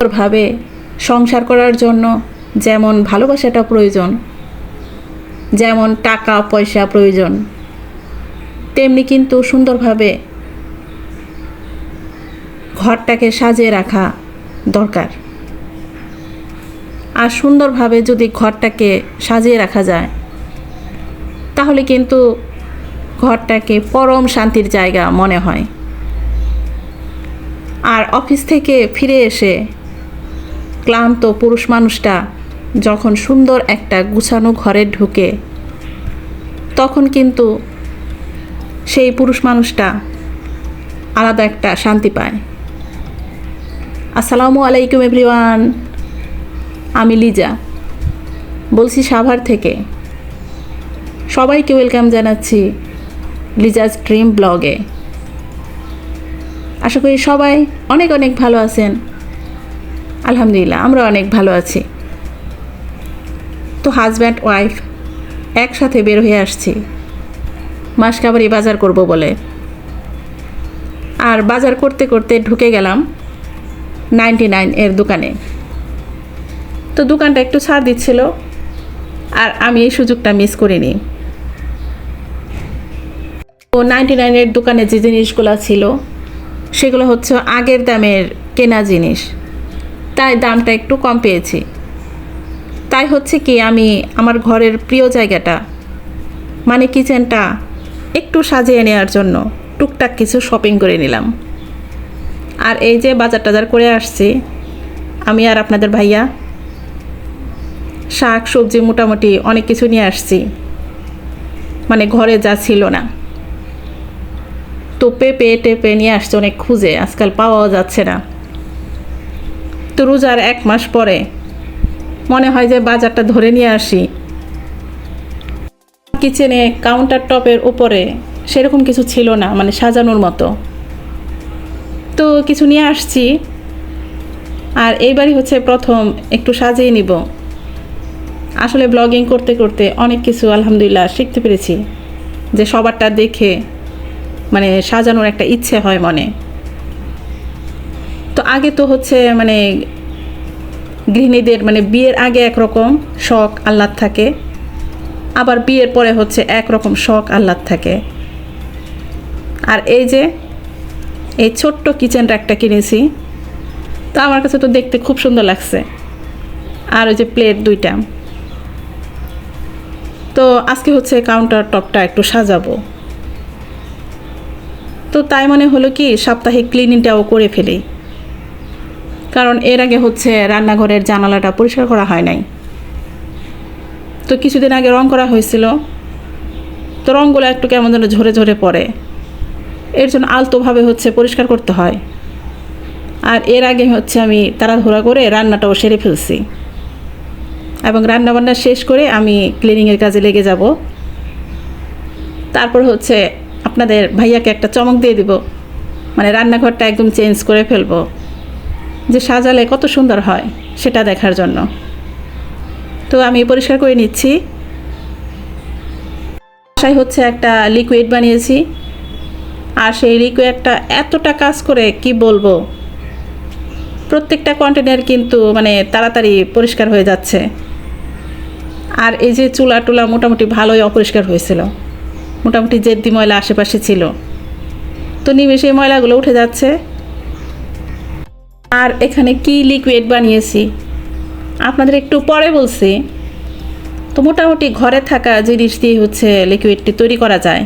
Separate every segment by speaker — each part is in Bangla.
Speaker 1: সুন্দরভাবে সংসার করার জন্য যেমন ভালোবাসাটা প্রয়োজন, যেমন টাকা, পয়সা প্রয়োজন, তেমনি কিন্তু সুন্দরভাবে ঘরটাকে সাজিয়ে রাখা দরকার। আর সুন্দরভাবে যদি ঘরটাকে সাজিয়ে রাখা যায়, তাহলে কিন্তু ঘরটাকে পরম শান্তির জায়গা মনে হয়। আর অফিস থেকে ফিরে এসে ক্লান্ত পুরুষ মানুষটা যখন সুন্দর একটা গুছানো ঘরে ঢুকে, তখন কিন্তু সেই পুরুষ মানুষটা আলাদা একটা শান্তি পায়। আসসালামু আলাইকুম এভরিওয়ান, আমি লিজা। বলছি সাভার থেকে। সবাইকে ওয়েলকাম জানাচ্ছি লিজাজ ড্রিম ব্লগে। আশা করি সবাই অনেক অনেক ভালো আছেন। আলহামদুলিল্লাহ, আমরা অনেক ভালো আছি। তো হাজব্যান্ড ওয়াইফ একসাথে বের হয়ে আসছি। মাসকাবারি বাজার করব বলে। আর বাজার করতে করতে ঢুকে গেলাম নাইনটি নাইন এর দোকানে। তো দোকানটা একটু ছাড় দিচ্ছিল, আর আমি এই সুযোগটা মিস করিনি। তো নাইনটি নাইনের দোকানে যে জিনিসগুলো ছিল, সেগুলো হচ্ছে আগের দামের কেনা জিনিস। তাই দামটা একটু কম পেয়েছি। তাই হচ্ছে কি, আমি আমার ঘরের প্রিয় জায়গাটা মানে কিচেনটা, একটু সাজিয়ে নেওয়ার জন্য টুকটাক কিছু শপিং করে নিলাম। আর এই যে বাজার টাজার করে আসছি, আমি আর আপনাদের ভাইয়া শাক, সবজি মোটামুটি অনেক কিছু নিয়ে আসছি। মানে ঘরে যা ছিল না। তো পেঁপে টেপে নিয়ে আসছে অনেক খুঁজে, আজকাল পাওয়াও যাচ্ছে না। তো রোজার এক মাস পরে। মনে হয় যে বাজারটা ধরে নিয়ে আসি। কিচেনে কাউন্টার টপের উপরে সেরকম কিছু ছিল না মানে সাজানোর মতো। তো কিছু নিয়ে আসছি। আর এইবারই হচ্ছে প্রথম একটু সাজিয়ে নিব। আসলে ব্লগিং করতে করতে অনেক কিছু আলহামদুলিল্লাহ শিখতে পেরেছি। যে সবারটা দেখে মানে সাজানোর একটা ইচ্ছে হয় মনে। তো আগে তো হচ্ছে মানে গৃহিণীদের মানে বিয়ের আগে একরকম শখ, আহ্লাদ থাকে। আবার বিয়ের পরে হচ্ছে একরকম শখ, আহ্লাদ থাকে। আর এই যে, এই ছোট্ট কিচেন র্যাকটা কিনেছি। তো আমার কাছে তো দেখতে খুব সুন্দর লাগছে। আর ওই যে প্লেট দুইটা। তো আজকে হচ্ছে কাউন্টার টপটা একটু সাজাবো। তো তাই মনে হলো কি, সাপ্তাহিক ক্লিনিংটাও করে ফেলি। কারণ এর আগে হচ্ছে রান্নাঘরের জানালাটা পরিষ্কার করা হয় নাই। তো কিছুদিন আগে রং করা হয়েছিল। তো রঙগুলো একটু কেমন যেন ঝরে ঝরে পড়ে। এর জন্য আলতোভাবে হচ্ছে পরিষ্কার করতে হয়। আর এর আগে হচ্ছে আমি তাড়াহুড়া করে রান্নাটাও সেরে ফেলছি। এবং রান্নাবান্না শেষ করে আমি ক্লিনিংয়ের কাজে লেগে যাব। তারপর হচ্ছে আপনাদের ভাইয়াকে একটা চমক দিয়ে দিব। মানে রান্নাঘরটা একদম চেঞ্জ করে ফেলব। যে সাজালে কত সুন্দর হয়, সেটা দেখার জন্য। তো আমি পরিষ্কার করে নিচ্ছি। বাসায় হচ্ছে একটা লিকুইড বানিয়েছি। আর সেই লিকুইডটা এতটা কাজ করে, কি বলব? প্রত্যেকটা কন্টেনার কিন্তু মানে তাড়াতাড়ি পরিষ্কার হয়ে যাচ্ছে। আর এই যে চুলা টুলা মোটামুটি ভালোই অপরিষ্কার হয়েছিল। মোটামুটি জেদ্দি ময়লা আশেপাশে ছিল। তো নিমেষে ময়লাগুলো উঠে যাচ্ছে। আর এখানে কি লিকুইড বানিয়েছি? আপনাদের একটু পরে বলছি। তো মোটামুটি ঘরে থাকা জিনিস দিয়ে হচ্ছে লিকুইডটি তৈরি করা যায়।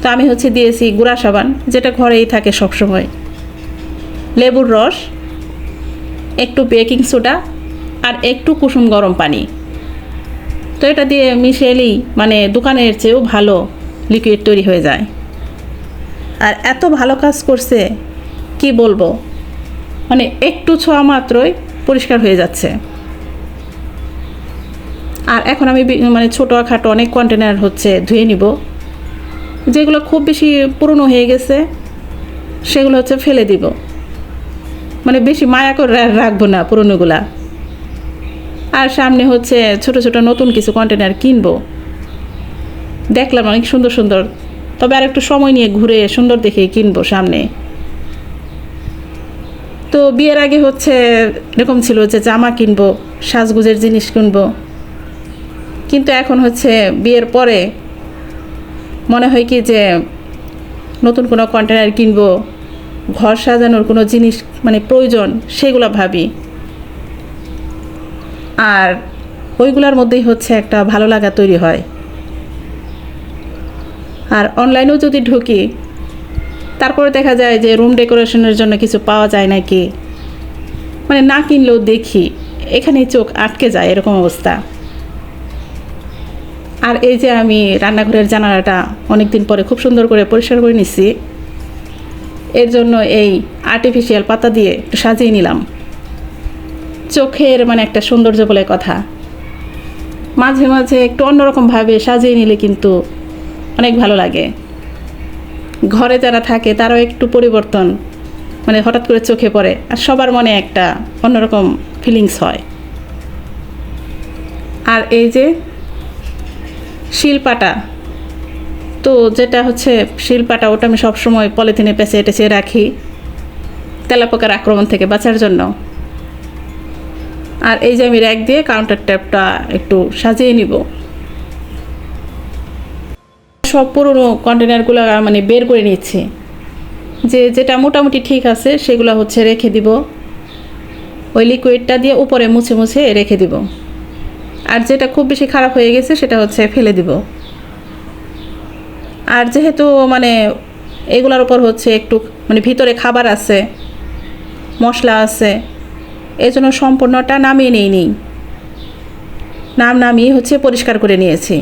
Speaker 1: তো আমি হচ্ছে দিয়েছি গুঁড়া সাবান, যেটা ঘরেই থাকে সবসময়। লেবুর রস, একটু বেকিং সোডা আর একটু কুসুম গরম পানি। তো এটা দিয়ে মিশেলেই মানে দোকানের চেয়েও ভালো লিকুইড তৈরি হয়ে যায়। আর এত ভালো কাজ করছে কি বলব? মানে একটু ছোঁয়া মাত্রই পরিষ্কার হয়ে যাচ্ছে। আর এখন আমি মানে ছোটো খাটো অনেক কন্টেনার হচ্ছে ধুয়ে নিব। যেগুলো খুব বেশি পুরনো হয়ে গেছে, সেগুলো হচ্ছে ফেলে দিব। মানে বেশি মায়া করে রাখব না পুরনোগুলা। আর সামনে হচ্ছে ছোট ছোট নতুন কিছু কন্টেনার কিনবো। দেখলাম অনেক সুন্দর সুন্দর। তবে আর একটু সময় নিয়ে ঘুরে সুন্দর দেখে কিনবো সামনে। তো বিয়ের আগে হচ্ছে এরকম ছিল যে জামা কিনবো, সাজগুজের জিনিস কিনবো। কিন্তু এখন হচ্ছে বিয়ের পরে মনে হয় কি যে নতুন কোনো কন্টেনার কিনবো, ঘর সাজানোর কোনো জিনিস মানে প্রয়োজন, সেগুলো ভাবি। আর ওইগুলোর মধ্যেই হচ্ছে একটা ভালো লাগা তৈরি হয়। আর অনলাইনেও যদি ঢুকি তারপরে দেখা যায় যে রুম ডেকোরেশনের জন্য কিছু পাওয়া যায় নাকি? মানে না কিনলেও দেখি, এখানেই চোখ আটকে যায় এরকম অবস্থা। আর এই যে আমি রান্নাঘরের জানালাটা অনেক দিন পরে খুব সুন্দর করে পরিষ্কার করে নিচ্ছি এর জন্য এই আর্টিফিশিয়াল পাতা দিয়ে একটু সাজিয়ে নিলাম। চোখের মানে একটা সৌন্দর্য বলে কথা। মাঝে মাঝে একটু অন্যরকমভাবে সাজিয়ে নিলে কিন্তু অনেক ভালো লাগে। ঘরে যারা থাকে, তারাও একটু পরিবর্তন মানে হঠাৎ করে চোখে পড়ে। আর সবার মনে একটা অন্যরকম ফিলিংস হয়। আর এই যে শিলপাটা, তো যেটা হচ্ছে শিলপাটা, ওটা আমি সবসময় পলিথিনে পেঁচে টেচে রাখি, তেলাপোকার আক্রমণ থেকে বাঁচার জন্য। আর এই যে আমি র্যাক দিয়ে কাউন্টার ট্যাপটা একটু সাজিয়ে নিব। সব পুরনো কন্টেনারগুলো মানে বের করে নিচ্ছি যে যেটা মোটামুটি ঠিক আছে, সেগুলো হচ্ছে রেখে দিব। ওই লিকুইডটা দিয়ে উপরে মুছে মুছে রেখে দিব। আর যেটা খুব বেশি খারাপ হয়ে গেছে, সেটা হচ্ছে ফেলে দিব। আর যেহেতু মানে এগুলোর উপর হচ্ছে একটু মানে ভিতরে খাবার আছে, মশলা আছে এই জন্য সম্পূর্ণটা নামিয়ে নিই নি নাম নামিয়ে হচ্ছে পরিষ্কার করে নিয়েছি।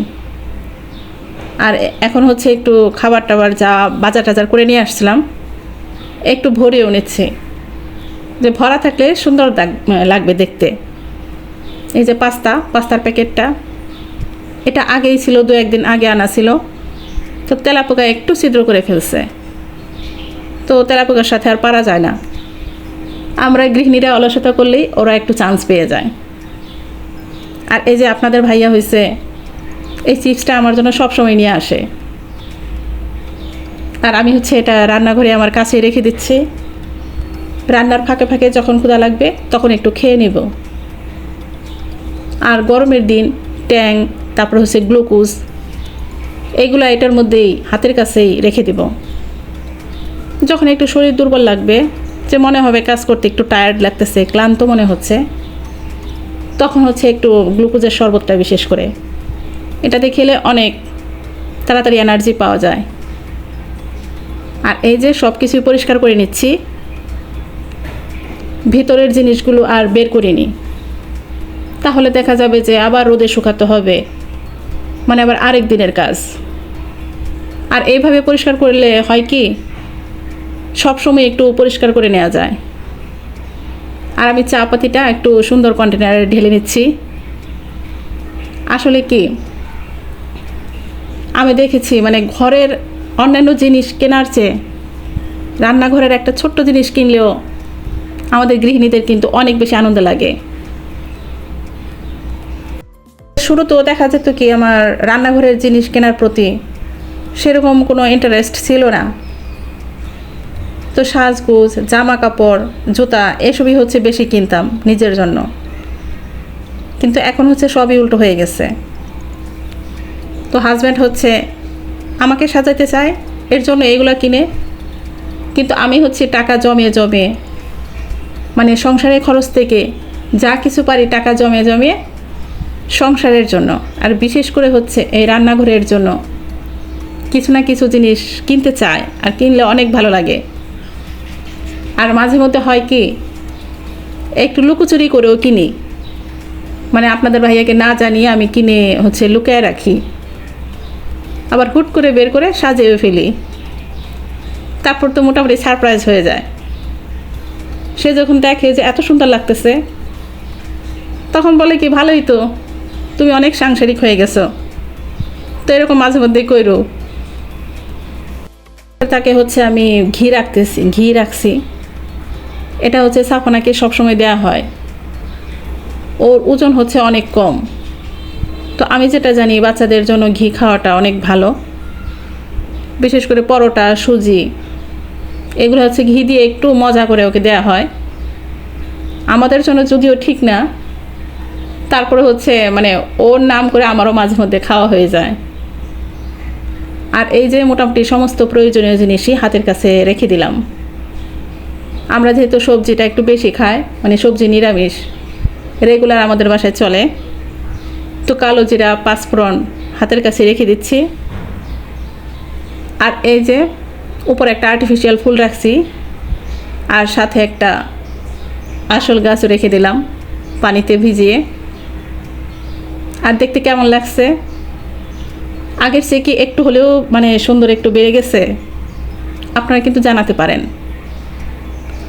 Speaker 1: আর এখন হচ্ছে একটু খাবার টাবার যা বাজার টাজার করে নিয়ে আসছিলাম, একটু ভরেও নিচ্ছি। যে ভরা থাকলে সুন্দর লাগবে দেখতে। এই যে পাস্তা, পাস্তার প্যাকেটটা, এটা আগেই ছিল, দু একদিন আগে আনা ছিল। তো তেলাপোকা একটু ছিদ্র করে ফেলছে। তো তেলাপোকার সাথে আর পারা যায় না। আমরা গৃহিণীরা অলসতা করলেই ওরা একটু চান্স পেয়ে যায়। আর এই যে আপনাদের ভাইয়া হয়েছে এই চিপসটা আমার জন্য সবসময় নিয়ে আসে। আর আমি হচ্ছে এটা রান্নাঘরে আমার কাছে রেখে দিচ্ছি। রান্নার ফাঁকে ফাঁকে যখন ক্ষুধা লাগবে তখন একটু খেয়ে নিব। আর গরমের দিন ট্যাং, তারপর হচ্ছে গ্লুকোজ এইগুলো এটার মধ্যেই হাতের কাছেই রেখে দিব। যখন একটু শরীর দুর্বল লাগবে, যে মনে হবে কাজ করতে একটু টায়ার্ড লাগতেছে, ক্লান্ত মনে হচ্ছে, তখন হচ্ছে একটু গ্লুকোজের শরবতটা বিশেষ করে এটাতে খেলে অনেক তাড়াতাড়ি এনার্জি পাওয়া যায়। আর এই যে সব কিছুই পরিষ্কার করে নিচ্ছি, ভিতরের জিনিসগুলো আর বের করিনি। তাহলে দেখা যাবে যে আবার রোদে শুকাতে হবে। মানে আবার আরেক দিনের কাজ। আর এইভাবে পরিষ্কার করলে হয় কি, সবসময় একটু পরিষ্কার করে নেওয়া যায়। আর আমি চা পাতিটা একটু সুন্দর কন্টেনারে ঢেলে নিচ্ছি। আসলে কি আমি দেখেছি মানে ঘরের অন্যান্য জিনিস কেনার চেয়ে রান্নাঘরের একটা ছোট্ট জিনিস কিনলেও আমাদের গৃহিণীদের কিন্তু অনেক বেশি আনন্দ লাগে। শুরুতেও দেখা যেত কি আমার রান্নাঘরের জিনিস কেনার প্রতি সেরকম কোনো ইন্টারেস্ট ছিল না। তো সাজগোজ জামা কাপড় জুতা এসবই হচ্ছে বেশি কিনতাম নিজের জন্য। কিন্তু এখন হচ্ছে সবই উল্টো হয়ে গেছে। তো হাজব্যান্ড হচ্ছে আমাকে সাজাইতে চায়, এর জন্য এইগুলো কিনে। কিন্তু আমি হচ্ছে টাকা জমে জমে মানে সংসারের খরচ থেকে যা কিছু পারি টাকা জমে জমে সংসারের জন্য। আর বিশেষ করে হচ্ছে এই রান্নাঘরের জন্য কিছু না কিছু জিনিস কিনতে চায় আর কিনলে অনেক ভালো লাগে। আর মাঝে মধ্যে হয় কি, একটু লুকোচুরি করেও কিনি। মানে আপনাদের ভাইয়াকে না জানিয়ে আমি কিনে হচ্ছে লুকায় রাখি। আবার হুট করে বের করে সাজিয়ে ফেলি। তারপর তো মোটামুটি সারপ্রাইজ হয়ে যায়। সে যখন দেখে যে এত সুন্দর লাগতেছে, তখন বলে কি, ভালোই তো, তুমি অনেক সাংসারিক হয়ে গেছো। তো এরকম মাঝে মধ্যেই কইরো। তাকে হচ্ছে আমি ঘি রাখতেছি, ঘি রাখছি। এটা হচ্ছে সাফনাকে সবসময় দেয়া হয়। ওর ওজন হচ্ছে অনেক কম। তো আমি যেটা জানি, বাচ্চাদের জন্য ঘি খাওয়াটা অনেক ভালো। বিশেষ করে পরোটা, সুজি, এগুলো হচ্ছে ঘি দিয়ে একটু মজা করে ওকে দেওয়া হয়। আমাদের জন্য যদিও ঠিক না, তারপরে হচ্ছে মানে ওর নাম করে আমারও মাঝে মধ্যে খাওয়া হয়ে যায়। আর এই যে মোটামুটি সমস্ত প্রয়োজনীয় জিনিসই হাতের কাছে রেখে দিলাম। আমরা যেহেতু সবজিটা একটু বেশি খাই মানে সবজি নিরামিষ, রেগুলার আমাদের বাসায় চলে। তো কালো জিরা পাঁচফোড়ন হাতের কাছে রেখে দিচ্ছি। আর এই যে উপরে একটা আর্টিফিশিয়াল ফুল রাখছি, আর সাথে একটা আসল গাছও রেখে দিলাম পানিতে ভিজিয়ে। আর দেখতে কেমন লাগছে? আগের চেয়ে কি একটু হলেও মানে সুন্দর একটু বেড়ে গেছে? আপনারা কিন্তু জানাতে পারেন।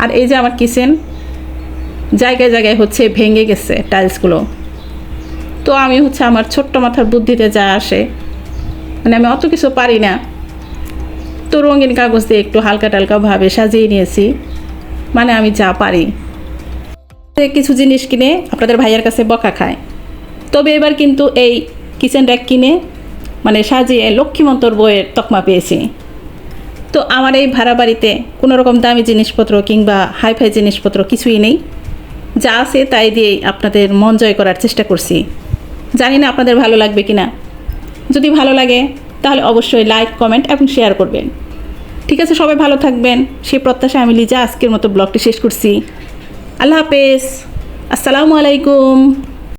Speaker 1: আর এই যে আমার কিচেন জায়গায় জায়গায় হচ্ছে ভেঙে গেছে টাইলসগুলো তো আমি হচ্ছে আমার ছোট্ট মাথার বুদ্ধিতে যা আসে। মানে আমি অত কিছু পারি না। তো রঙিন কাগজ দিয়ে একটু হালকা টালকাভাবে সাজিয়ে নিয়েছি। মানে আমি যা পারি। কিছু জিনিস কিনে আপনাদের ভাইয়ের কাছে বকা খায়। তবে এবার কিন্তু এই কিচেন র্যাক কিনে মানে সাজিয়ে লক্ষ্মীমন্তর বইয়ের তকমা পেয়েছি। তো আমার এই ভাড়া বাড়িতে কোনো রকম দামি জিনিসপত্র কিংবা হাইফাই জিনিসপত্র কিছুই নেই। যা আছে তাই দিয়েই আপনাদের মন জয় করার চেষ্টা করছি। জানি না আপনাদের ভালো লাগবে কি না যদি ভালো লাগে, তাহলে অবশ্যই লাইক কমেন্ট এবং শেয়ার করবেন। ঠিক আছে, সবাই ভালো থাকবেন। সেই প্রত্যাশা আমি লিজা আজকের মতো ব্লগটি শেষ করছি। আল্লাহ হাফেজ। আসসালামু আলাইকুম।